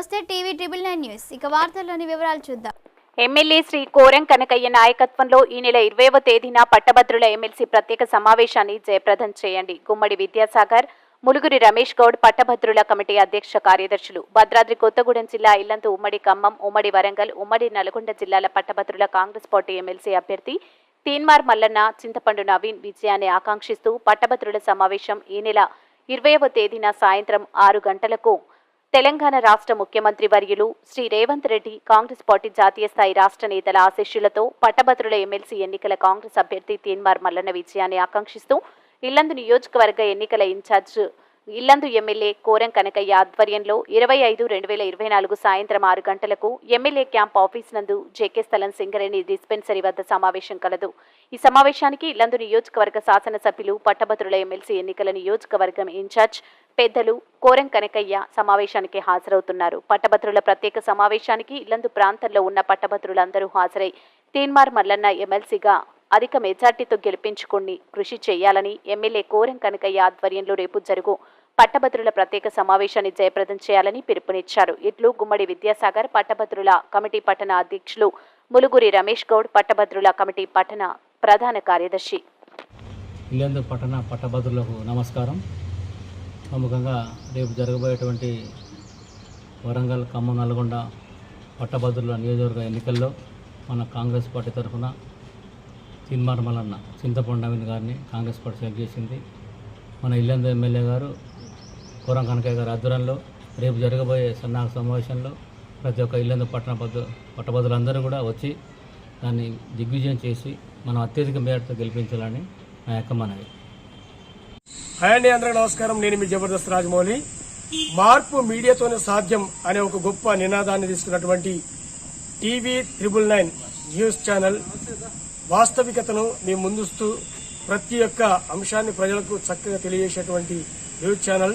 నమస్తే TV triple nine news. ఇక వార్తల్లోని వివరాలు చూద్దాం. ఎమ్మెల్యే శ్రీ కోరం కనకయ్య నాయకత్వంలో ఈ నెల ఇరవైవ తేదీన పట్టభద్రుల ఎమ్మెల్సీ ప్రత్యేక సమావేశాన్ని జయప్రదం చేయండి. గుమ్మడి విద్యాసాగర్ ములుగురి రమేష్ గౌడ్ పట్టభద్రుల కమిటీ అధ్యక్ష కార్యదర్శులు భద్రాద్రి కొత్తగూడెం జిల్లా ఇల్లందు ఉమ్మడి ఖమ్మం ఉమ్మడి వరంగల్ ఉమ్మడి నల్గొండ జిల్లాల పట్టభద్రుల కాంగ్రెస్ పార్టీ ఎమ్మెల్సీ అభ్యర్థి తీన్మార్ మల్లన్న చింతపండు నవీన్ విజయాన్ని ఆకాంక్షిస్తూ పట్టభద్రుల సమావేశం ఈ నెల ఇరవైవ తేదీన సాయంత్రం ఆరు గంటలకు తెలంగాణ రాష్ట్ర ముఖ్యమంత్రి వర్యులు శ్రీ రేవంత్ రెడ్డి కాంగ్రెస్ పార్టీ జాతీయ స్థాయి రాష్ట్ర నేతల ఆశీస్సులతో పట్టభద్రుల ఎమ్మెల్సీ ఎన్నికల కాంగ్రెస్ అభ్యర్థి తీన్మార్ మల్లన్న విజయాన్ని ఆకాంక్షిస్తూ ఇల్లందు నియోజకవర్గ ఎన్నికల in charge Yellandu MLA Koram Kanakaiah ఆధ్వర్యంలో ఇరవై ఐదు రెండు వేల ఇరవై నాలుగు సాయంత్రం ఆరు గంటలకు ఎమ్మెల్యే క్యాంప్ ఆఫీస్ నందు జేకే స్థలం సింగరేణి డిస్పెన్సరీ వద్ద సమావేశం కలదు. ఈ సమావేశానికి ఇల్లందు నియోజకవర్గ శాసనసభ్యులు పట్టభద్రుల ఎమ్మెల్సీ ఎన్నికల నియోజకవర్గం ఇన్ఛార్జ్ పెద్దలు కోరం కనకయ్య సమావేశానికి హాజరవుతున్నారు. పట్టభద్రుల ప్రత్యేక సమావేశానికి ఇల్లందు ప్రాంతంలో ఉన్న పట్టభద్రులందరూ హాజరై తీన్మార్ మల్లన్న ఎమ్మెల్సీగా అధిక మెజార్టీతో గెలిపించుకుని కృషి చేయాలని ఎమ్మెల్యే కోరం కనకయ్య ఆధ్వర్యంలో రేపు జరుగు పట్టభద్రుల ప్రత్యేక సమావేశాన్ని జయప్రదం చేయాలని పిలుపునిచ్చారు. ఇట్లు గుమ్మడి విద్యాసాగర్ పట్టభద్రుల కమిటీ పట్టణ అధ్యక్షులు ములుగురి రమేష్ గౌడ్ పట్టభద్రుల కమిటీ పట్టణ ప్రధాన కార్యదర్శి. ఇల్లందు పట్టణ పట్టభద్రులకు నమస్కారం. ప్రముఖంగా రేపు జరగబోయేటువంటి వరంగల్ ఖమ్మం నల్గొండ పట్టభద్రుల నియోజకవర్గ ఎన్నికల్లో మన కాంగ్రెస్ పార్టీ తరఫున తిన్మార్ మల్లన్న చింతపండు నవీన్ గారిని కాంగ్రెస్ పార్టీ సెలెక్ట్ చేసింది. మన ఇల్లందు ఎమ్మెల్యే గారు కోరం కనకయ్య గారి ఆధ్వర్యంలో రేపు జరగబోయే సన్నాహ సమావేశంలో ప్రతి ఒక్క ఇల్లందు పట్టణ పద్దు పట్టభద్రులందరూ కూడా వచ్చి దాన్ని దిగ్విజయం చేసి మనం అత్యధిక మేరతో గెలిపించాలని నా యొక్క మనవి. హాయ్ అండి అందరికీ నమస్కారం. నేను మీ జబర్దస్త్ రాజమౌళి. మార్పు మీడియాతోనే సాధ్యం అనే ఒక గొప్ప నినాదాన్ని తీసుకున్నటువంటి TV triple nine news channel వాస్తవికతను మీ ముందుస్తూ ప్రతి ఒక్క అంశాన్ని ప్రజలకు చక్కగా తెలియజేసేటువంటి news channel